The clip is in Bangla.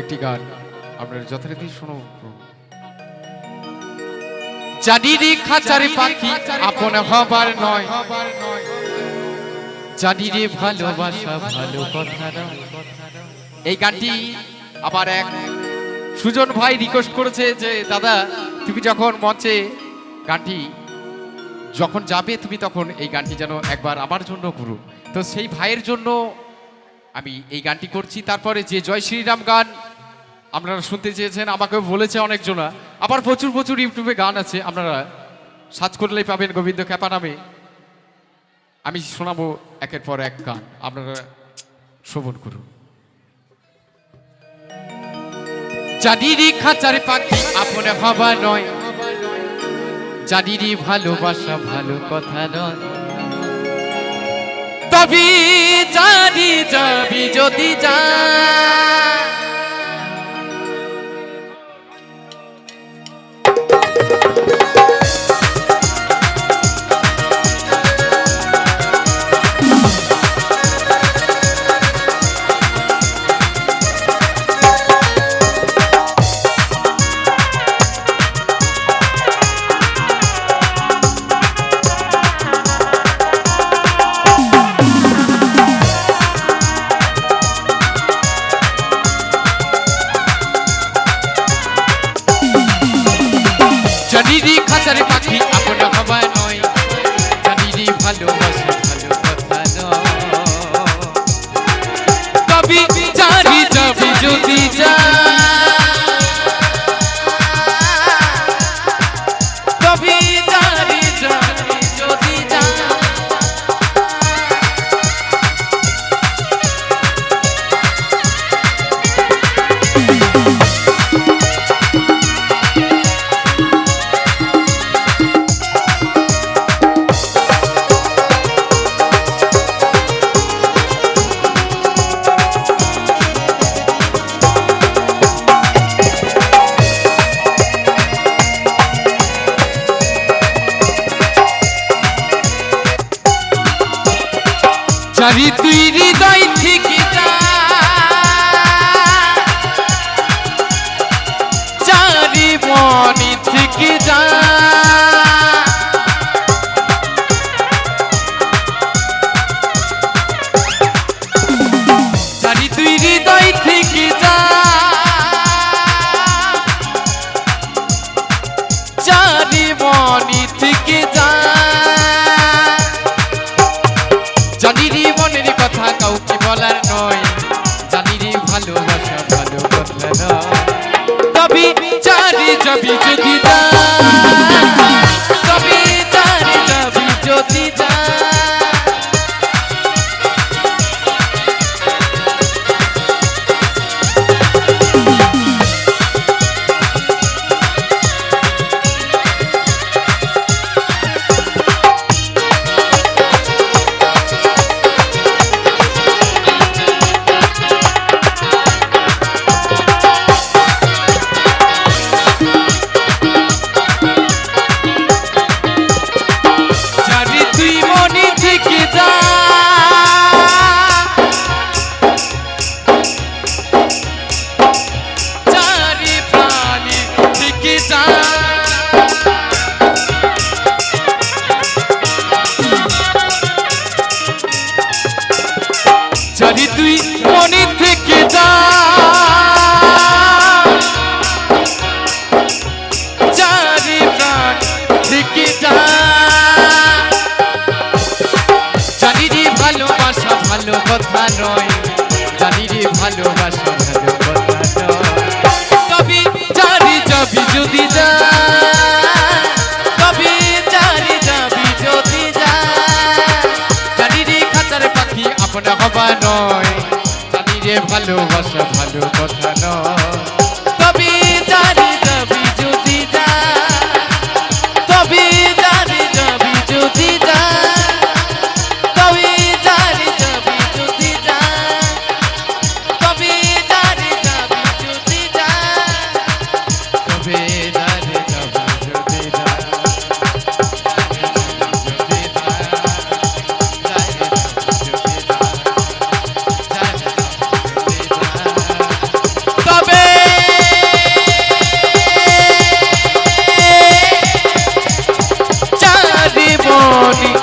একটি গান। আপনার যথারীতি শোনো জানি রে খাঁচারে পাখি আপন হবার নয়। জানি রে ভালোবাসা ভালো কথা এই গানটি আবার এক সুজন ভাই রিকোয়েস্ট করেছে যে দাদা তুমি যখন মঞ্চে গানটি যখন যাবে তুমি তখন এই গানটি যেন একবার আমার জন্য করো। তো সেই ভাইয়ের জন্য আমি এই গানটি করছি। তারপরে যে জয় শ্রীরাম গান আপনারা শুনতে চেয়েছেন, আমাকে বলেছে অনেকজনা। আবার প্রচুর প্রচুর ইউটিউবে গান আছে, আপনারা সার্চ করলেই পাবেন গোবিন্দ খ্যাপা নামে। আমি শোনাবো একের পর এক গান, আপনারা শ্রবণ করুন। জানিরি খাঁচারে পাখি আপনে ভাবা নয়। জানিরি ভালোবাসা ভালো কথা নয়। তবে জানি, যাবি যদি যা খাঁচারে পাখি আপন হবা নয় জানি ভালো চারি তুই হৃদয় থেকে যা মনি থেকে যা চারি তুই হৃদয় থেকে যা চারি মনি থেকে যা নয়। জানি রে ভালোবাসা ভালো কথা নয়। তবে চারি যাবি যদি ভালো কথা নয়। জানি রে ভালোবাসা ভালো কথা নয়। কবি জানি যাবি যদি যা কবি জানি যাবি যদি যা জানি রে খাঁচার পাখি আপনা হবা নয়। জানি রে ভালোবাসা ভালো কথা নয়। মনি